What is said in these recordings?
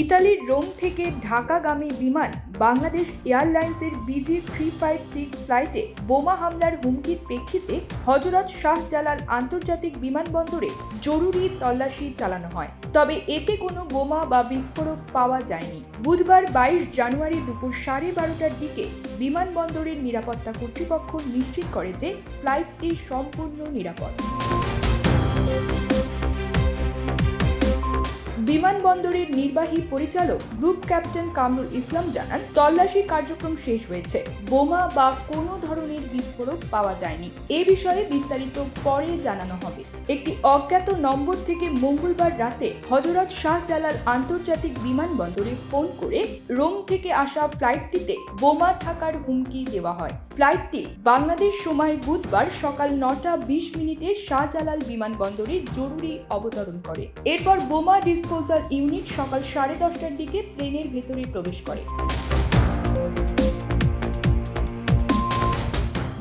ইতালির রোম থেকে ঢাকাগামী বিমান বাংলাদেশ এয়ারলাইন্সের বিজি থ্রি ফাইভ সিক্স ফ্লাইটে বোমা হামলার হুমকির প্রেক্ষিতে হজরত শাহজালাল আন্তর্জাতিক বিমানবন্দরে জরুরি তল্লাশি চালানো হয়। তবে এতে কোনো বোমা বা বিস্ফোরক পাওয়া যায়নি। বুধবার বাইশ জানুয়ারি দুপুর সাড়ে বারোটার দিকে বিমানবন্দরের নিরাপত্তা কর্তৃপক্ষ নিশ্চিত করে যে ফ্লাইটটি সম্পূর্ণ নিরাপদ। বিমানবন্দরের নির্বাহী পরিচালক গ্রুপ ক্যাপ্টেন কামরুল ইসলাম জানান, তল্লাশি কার্যক্রম শেষ হয়েছে। বোমা বা কোনো ধরনের বিস্ফোরক পাওয়া যায়নি। এ বিষয়ে বিস্তারিত পরে জানানো হবে। একটি অজ্ঞাত নম্বর থেকে মঙ্গলবার রাতে হজরত শাহজালাল আন্তর্জাতিক বিমানবন্দরে ফোন করে রোম থেকে আসা ফ্লাইটটিতে বোমা থাকার হুমকি দেওয়া হয়। ফ্লাইটটি বাংলাদেশ সময় বুধবার সকাল নটা বিশ মিনিটে শাহজালাল বিমানবন্দরে জরুরি অবতরণ করে। এরপর বোমা ডিসপোজাল ইউনিট সকাল সাড়ে দশটার দিকে প্লেনের ভেতরে প্রবেশ করে।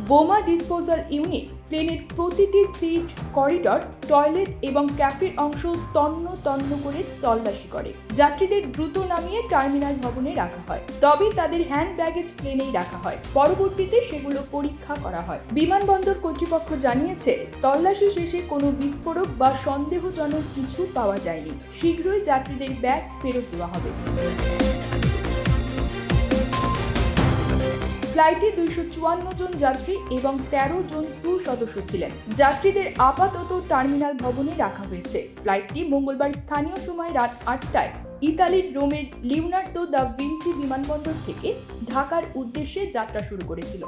বোমা ডিসপোজাল ইউনিট প্লেনের প্রতিটি সিট, করিডর, টয়লেট এবং ক্যাফের অংশ তন্ন তন্ন করে তল্লাশি করে। যাত্রীদের দ্রুত নামিয়ে টার্মিনাল ভবনে রাখা হয়। তবে তাদের হ্যান্ড ব্যাগেজ প্লেনেই রাখা হয়। পরবর্তীতে সেগুলো পরীক্ষা করা হয়। বিমানবন্দর কর্তৃপক্ষ জানিয়েছে, তল্লাশি শেষে কোনো বিস্ফোরক বা সন্দেহজনক কিছু পাওয়া যায়নি। শীঘ্রই যাত্রীদের ব্যাগ ফেরত দেওয়া হবে। ফ্লাইটে দুইশো চুয়ান্ন জন যাত্রী এবং তেরো জন ক্রু সদস্য ছিলেন। যাত্রীদের আপাতত টার্মিনাল ভবনে রাখা হয়েছে। ফ্লাইটটি মঙ্গলবার স্থানীয় সময় রাত আটটায় ইতালির রোমের লিওনার্দো দ্য ভিঞ্চি বিমানবন্দর থেকে ঢাকার উদ্দেশ্যে যাত্রা শুরু করেছিল।